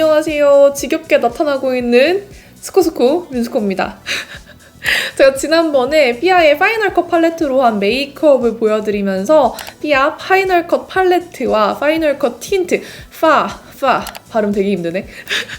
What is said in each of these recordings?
안녕하세요. 지겹게 나타나고 있는 스코스코 민스코입니다. 제가 지난번에 삐아의 파이널 컷 팔레트로 한 메이크업을 보여드리면서 삐아 파이널 컷 팔레트와 파이널 컷 틴트 파, 파 발음 되게 힘드네.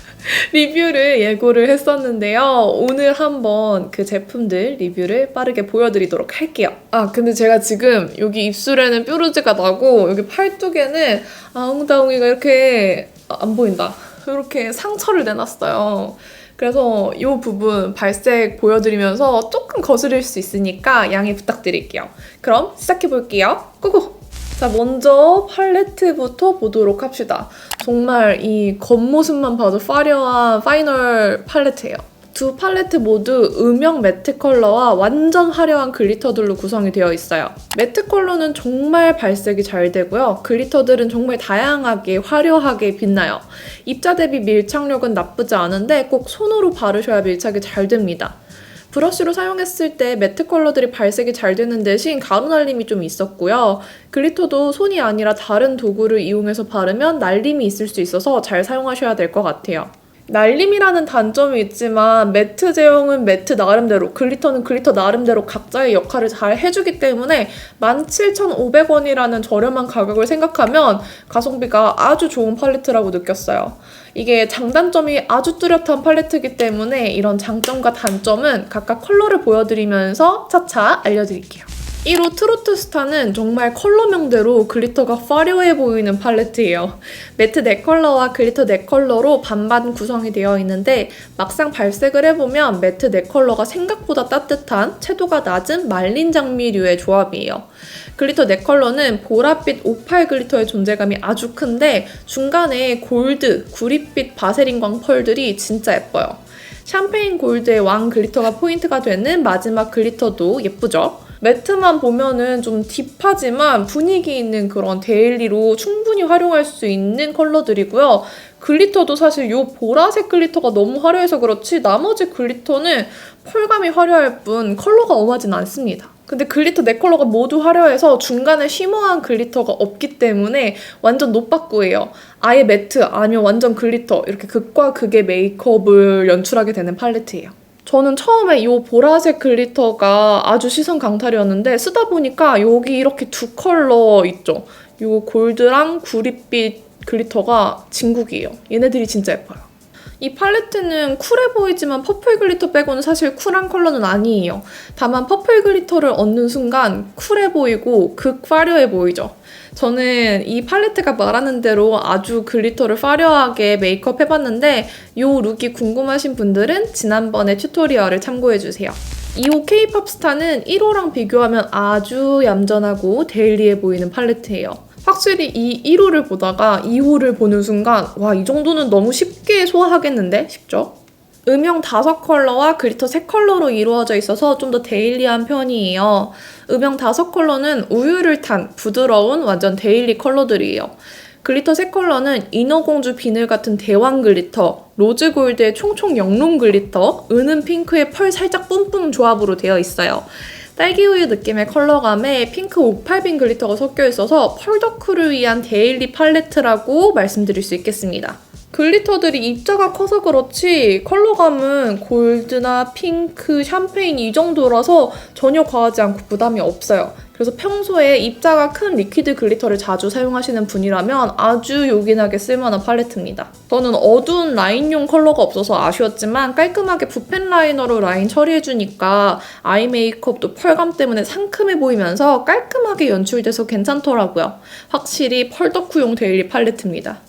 리뷰를 예고를 했었는데요. 오늘 한번 그 제품들 리뷰를 빠르게 보여드리도록 할게요. 아, 근데 제가 지금 여기 입술에는 뾰루지가 나고 여기 팔뚝에는 아웅다웅이가 이렇게 아, 안 보인다. 이렇게 상처를 내놨어요. 그래서 이 부분 발색 보여드리면서 조금 거스릴 수 있으니까 양해 부탁드릴게요. 그럼 시작해볼게요. 고고! 자, 먼저 팔레트부터 보도록 합시다. 정말 이 겉모습만 봐도 화려한 파이널 팔레트예요. 두 팔레트 모두 음영 매트 컬러와 완전 화려한 글리터들로 구성이 되어 있어요. 매트 컬러는 정말 발색이 잘 되고요. 글리터들은 정말 다양하게 화려하게 빛나요. 입자 대비 밀착력은 나쁘지 않은데 꼭 손으로 바르셔야 밀착이 잘 됩니다. 브러쉬로 사용했을 때 매트 컬러들이 발색이 잘 되는 대신 가루 날림이 좀 있었고요. 글리터도 손이 아니라 다른 도구를 이용해서 바르면 날림이 있을 수 있어서 잘 사용하셔야 될 것 같아요. 날림이라는 단점이 있지만 매트 제형은 매트 나름대로 글리터는 글리터 나름대로 각자의 역할을 잘 해주기 때문에 17,500원이라는 저렴한 가격을 생각하면 가성비가 아주 좋은 팔레트라고 느꼈어요. 이게 장단점이 아주 뚜렷한 팔레트이기 때문에 이런 장점과 단점은 각각 컬러를 보여드리면서 차차 알려드릴게요. 1호 트로트 스타는 정말 컬러명대로 글리터가 화려해 보이는 팔레트예요. 매트 4컬러와 글리터 4컬러로 반반 구성이 되어 있는데 막상 발색을 해보면 매트 4컬러가 생각보다 따뜻한 채도가 낮은 말린 장미류의 조합이에요. 글리터 4컬러는 보랏빛 오팔 글리터의 존재감이 아주 큰데 중간에 골드, 구릿빛 바세린광 펄들이 진짜 예뻐요. 샴페인 골드의 왕 글리터가 포인트가 되는 마지막 글리터도 예쁘죠? 매트만 보면은 좀 딥하지만 분위기 있는 그런 데일리로 충분히 활용할 수 있는 컬러들이고요. 글리터도 사실 이 보라색 글리터가 너무 화려해서 그렇지 나머지 글리터는 펄감이 화려할 뿐 컬러가 엄하진 않습니다. 근데 글리터 네 컬러가 모두 화려해서 중간에 쉬머한 글리터가 없기 때문에 완전 노빠꾸예요. 아예 매트 아니면 완전 글리터 이렇게 극과 극의 메이크업을 연출하게 되는 팔레트예요. 저는 처음에 이 보라색 글리터가 아주 시선 강탈이었는데 쓰다 보니까 여기 이렇게 두 컬러 있죠. 이 골드랑 구릿빛 글리터가 진국이에요. 얘네들이 진짜 예뻐요. 이 팔레트는 쿨해 보이지만 퍼플 글리터 빼고는 사실 쿨한 컬러는 아니에요. 다만 퍼플 글리터를 얻는 순간 쿨해 보이고 극 화려해 보이죠. 저는 이 팔레트가 말하는 대로 아주 글리터를 화려하게 메이크업 해봤는데 이 룩이 궁금하신 분들은 지난번에 튜토리얼을 참고해주세요. 2호 K-팝 스타는 1호랑 비교하면 아주 얌전하고 데일리해 보이는 팔레트예요. 확실히 이 1호를 보다가 2호를 보는 순간 와 이 정도는 너무 쉽게 소화하겠는데 싶죠? 음영 5컬러와 글리터 3컬러로 이루어져 있어서 좀 더 데일리한 편이에요. 음영 5컬러는 우유를 탄 부드러운 완전 데일리 컬러들이에요. 글리터 3컬러는 인어공주 비늘 같은 대왕 글리터, 로즈 골드의 총총 영롱 글리터, 은은 핑크의 펄 살짝 뿜뿜 조합으로 되어 있어요. 딸기우유 느낌의 컬러감에 핑크 오팔빈 글리터가 섞여 있어서 펄더크를 위한 데일리 팔레트라고 말씀드릴 수 있겠습니다. 글리터들이 입자가 커서 그렇지 컬러감은 골드나 핑크, 샴페인 이 정도라서 전혀 과하지 않고 부담이 없어요. 그래서 평소에 입자가 큰 리퀴드 글리터를 자주 사용하시는 분이라면 아주 요긴하게 쓸만한 팔레트입니다. 저는 어두운 라인용 컬러가 없어서 아쉬웠지만 깔끔하게 붓펜 라이너로 라인 처리해주니까 아이 메이크업도 펄감 때문에 상큼해 보이면서 깔끔하게 연출돼서 괜찮더라고요. 확실히 펄 덕후용 데일리 팔레트입니다.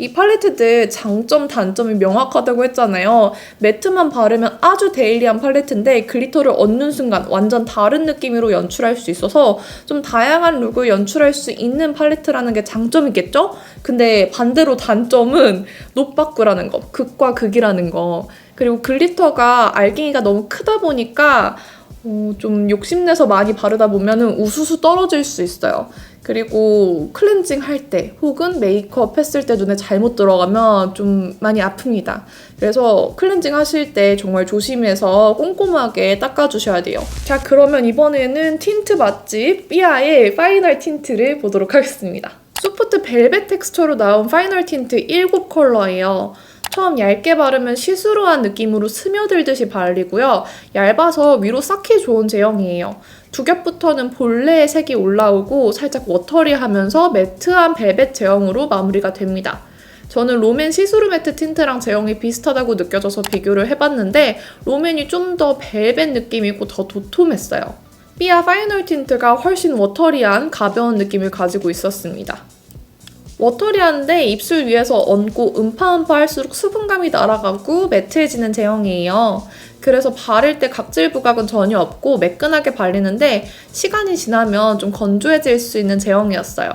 이 팔레트들 장점, 단점이 명확하다고 했잖아요. 매트만 바르면 아주 데일리한 팔레트인데 글리터를 얻는 순간 완전 다른 느낌으로 연출할 수 있어서 좀 다양한 룩을 연출할 수 있는 팔레트라는 게 장점이겠죠? 근데 반대로 단점은 노빠꾸라는 거, 극과 극이라는 거. 그리고 글리터가 알갱이가 너무 크다 보니까 어, 좀 욕심내서 많이 바르다 보면은 우수수 떨어질 수 있어요. 그리고 클렌징 할 때 혹은 메이크업 했을 때 눈에 잘못 들어가면 좀 많이 아픕니다. 그래서 클렌징 하실 때 정말 조심해서 꼼꼼하게 닦아주셔야 돼요. 자, 그러면 이번에는 틴트 맛집 삐아의 파이널 틴트를 보도록 하겠습니다. 소프트 벨벳 텍스처로 나온 파이널 틴트 7컬러예요. 처음 얇게 바르면 시스루 한 느낌으로 스며들듯이 발리고요. 얇아서 위로 쌓기 좋은 제형이에요. 두 겹부터는 본래의 색이 올라오고 살짝 워터리하면서 매트한 벨벳 제형으로 마무리가 됩니다. 저는 롬앤 시스루 매트 틴트랑 제형이 비슷하다고 느껴져서 비교를 해봤는데 롬앤이 좀 더 벨벳 느낌이고 더 도톰했어요. 삐아 파이널 틴트가 훨씬 워터리한 가벼운 느낌을 가지고 있었습니다. 워터리한데 입술 위에서 얹고 음파음파 할수록 수분감이 날아가고 매트해지는 제형이에요. 그래서 바를 때 각질 부각은 전혀 없고 매끈하게 발리는데 시간이 지나면 좀 건조해질 수 있는 제형이었어요.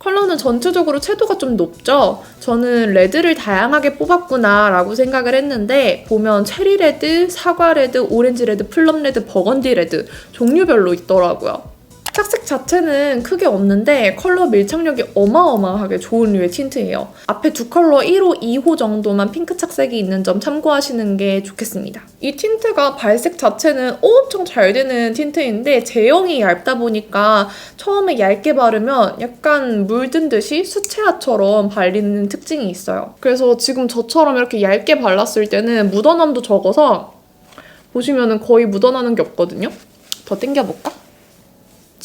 컬러는 전체적으로 채도가 좀 높죠? 저는 레드를 다양하게 뽑았구나 라고 생각을 했는데 보면 체리 레드, 사과 레드, 오렌지 레드, 플럼 레드, 버건디 레드 종류별로 있더라고요. 착색 자체는 크게 없는데 컬러 밀착력이 어마어마하게 좋은 류의 틴트예요. 앞에 두 컬러 1호, 2호 정도만 핑크 착색이 있는 점 참고하시는 게 좋겠습니다. 이 틴트가 발색 자체는 엄청 잘 되는 틴트인데 제형이 얇다 보니까 처음에 얇게 바르면 약간 물든 듯이 수채화처럼 발리는 특징이 있어요. 그래서 지금 저처럼 이렇게 얇게 발랐을 때는 묻어남도 적어서 보시면은 거의 묻어나는 게 없거든요. 더 당겨볼까?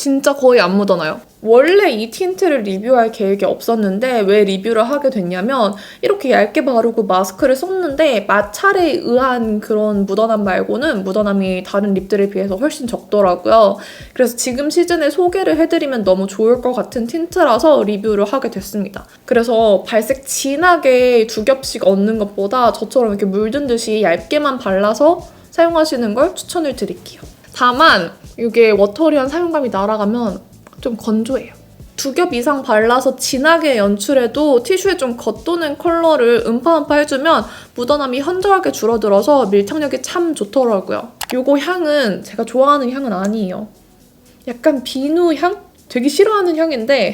진짜 거의 안 묻어나요. 원래 이 틴트를 리뷰할 계획이 없었는데 왜 리뷰를 하게 됐냐면 이렇게 얇게 바르고 마스크를 썼는데 마찰에 의한 그런 묻어남 말고는 묻어남이 다른 립들에 비해서 훨씬 적더라고요. 그래서 지금 시즌에 소개를 해드리면 너무 좋을 것 같은 틴트라서 리뷰를 하게 됐습니다. 그래서 발색 진하게 두 겹씩 얹는 것보다 저처럼 이렇게 물든 듯이 얇게만 발라서 사용하시는 걸 추천을 드릴게요. 다만 이게 워터리한 사용감이 날아가면 좀 건조해요. 두 겹 이상 발라서 진하게 연출해도 티슈에 좀 겉도는 컬러를 음파음파 해주면 묻어남이 현저하게 줄어들어서 밀착력이 참 좋더라고요. 이거 향은 제가 좋아하는 향은 아니에요. 약간 비누 향? 되게 싫어하는 향인데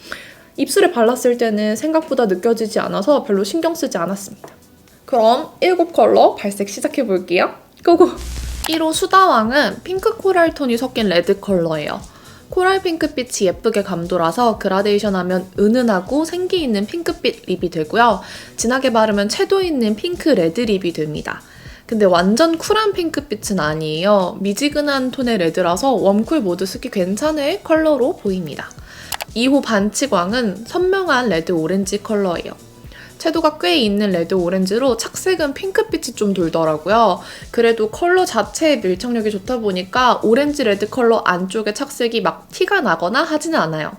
입술에 발랐을 때는 생각보다 느껴지지 않아서 별로 신경 쓰지 않았습니다. 그럼 7컬러 발색 시작해 볼게요. 고고! 1호 수다왕은 핑크 코랄 톤이 섞인 레드 컬러예요. 코랄 핑크빛이 예쁘게 감돌아서 그라데이션 하면 은은하고 생기 있는 핑크빛 립이 되고요. 진하게 바르면 채도 있는 핑크 레드 립이 됩니다. 근데 완전 쿨한 핑크빛은 아니에요. 미지근한 톤의 레드라서 웜쿨 모두 쓰기 괜찮을 컬러로 보입니다. 2호 반치광은 선명한 레드 오렌지 컬러예요. 채도가 꽤 있는 레드 오렌지로 착색은 핑크빛이 좀 돌더라고요. 그래도 컬러 자체의 밀착력이 좋다 보니까 오렌지 레드 컬러 안쪽에 착색이 막 티가 나거나 하지는 않아요.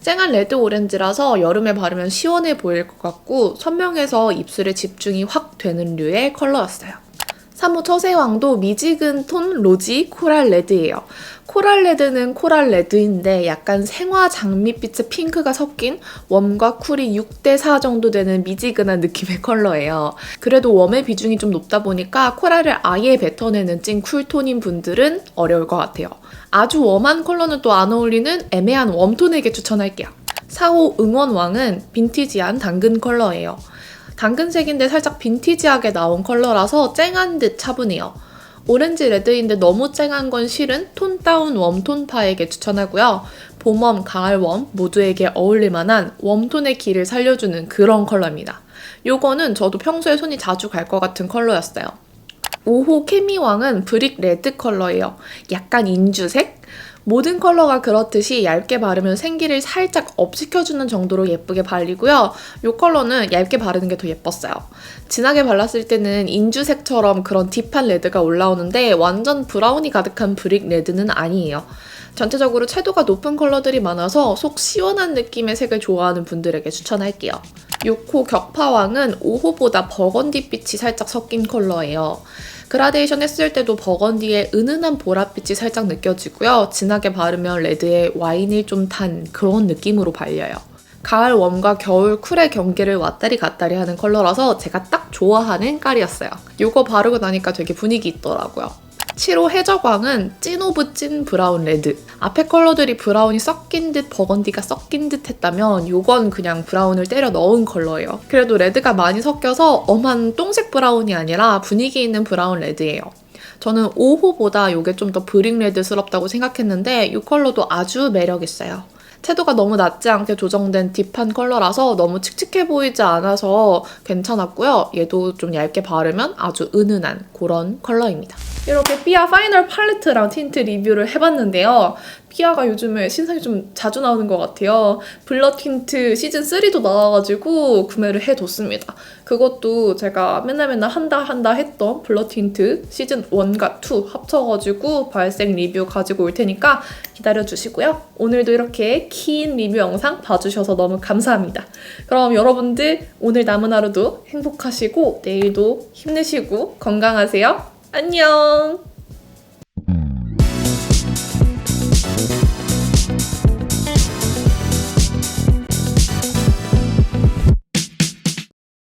쨍한 레드 오렌지라서 여름에 바르면 시원해 보일 것 같고 선명해서 입술에 집중이 확 되는 류의 컬러였어요. 3호 처세왕도 미지근 톤 로지 코랄 레드예요. 코랄 레드는 코랄 레드인데 약간 생화 장미빛의 핑크가 섞인 웜과 쿨이 6대4 정도 되는 미지근한 느낌의 컬러예요. 그래도 웜의 비중이 좀 높다 보니까 코랄을 아예 뱉어내는 찐 쿨톤인 분들은 어려울 것 같아요. 아주 웜한 컬러는 또 안 어울리는 애매한 웜톤에게 추천할게요. 4호 응원왕은 빈티지한 당근 컬러예요. 당근색인데 살짝 빈티지하게 나온 컬러라서 쨍한 듯 차분해요. 오렌지 레드인데 너무 쨍한 건 싫은 톤 다운 웜톤파에게 추천하고요. 봄웜, 가을웜 모두에게 어울릴 만한 웜톤의 길을 살려주는 그런 컬러입니다. 요거는 저도 평소에 손이 자주 갈 것 같은 컬러였어요. 5호 케미왕은 브릭 레드 컬러예요. 약간 인주색? 모든 컬러가 그렇듯이 얇게 바르면 생기를 살짝 업시켜주는 정도로 예쁘게 발리고요. 이 컬러는 얇게 바르는 게 더 예뻤어요. 진하게 발랐을 때는 인주색처럼 그런 딥한 레드가 올라오는데 완전 브라운이 가득한 브릭 레드는 아니에요. 전체적으로 채도가 높은 컬러들이 많아서 속 시원한 느낌의 색을 좋아하는 분들에게 추천할게요. 6호 격파왕은 5호보다 버건디빛이 살짝 섞인 컬러예요. 그라데이션 했을 때도 버건디의 은은한 보랏빛이 살짝 느껴지고요. 진하게 바르면 레드의 와인을 좀탄 그런 느낌으로 발려요. 가을 웜과 겨울 쿨의 경계를 왔다리 갔다리 하는 컬러라서 제가 딱 좋아하는 깔이었어요. 이거 바르고 나니까 되게 분위기 있더라고요. 7호 해적왕은 찐 오브 찐 브라운 레드. 앞에 컬러들이 브라운이 섞인 듯 버건디가 섞인 듯 했다면 이건 그냥 브라운을 때려 넣은 컬러예요. 그래도 레드가 많이 섞여서 엄한 똥색 브라운이 아니라 분위기 있는 브라운 레드예요. 저는 5호보다 이게 좀 더 브릭 레드스럽다고 생각했는데 이 컬러도 아주 매력있어요. 채도가 너무 낮지 않게 조정된 딥한 컬러라서 너무 칙칙해 보이지 않아서 괜찮았고요. 얘도 좀 얇게 바르면 아주 은은한 그런 컬러입니다. 이렇게 삐아 파이널 팔레트랑 틴트 리뷰를 해봤는데요. 삐아가 요즘에 신상이 좀 자주 나오는 것 같아요. 블러 틴트 시즌 3도 나와가지고 구매를 해뒀습니다. 그것도 제가 맨날 맨날 한다 한다 했던 블러 틴트 시즌 1과 2 합쳐가지고 발색 리뷰 가지고 올 테니까 기다려주시고요. 오늘도 이렇게 긴 리뷰 영상 봐주셔서 너무 감사합니다. 그럼 여러분들 오늘 남은 하루도 행복하시고 내일도 힘내시고 건강하세요. 안녕!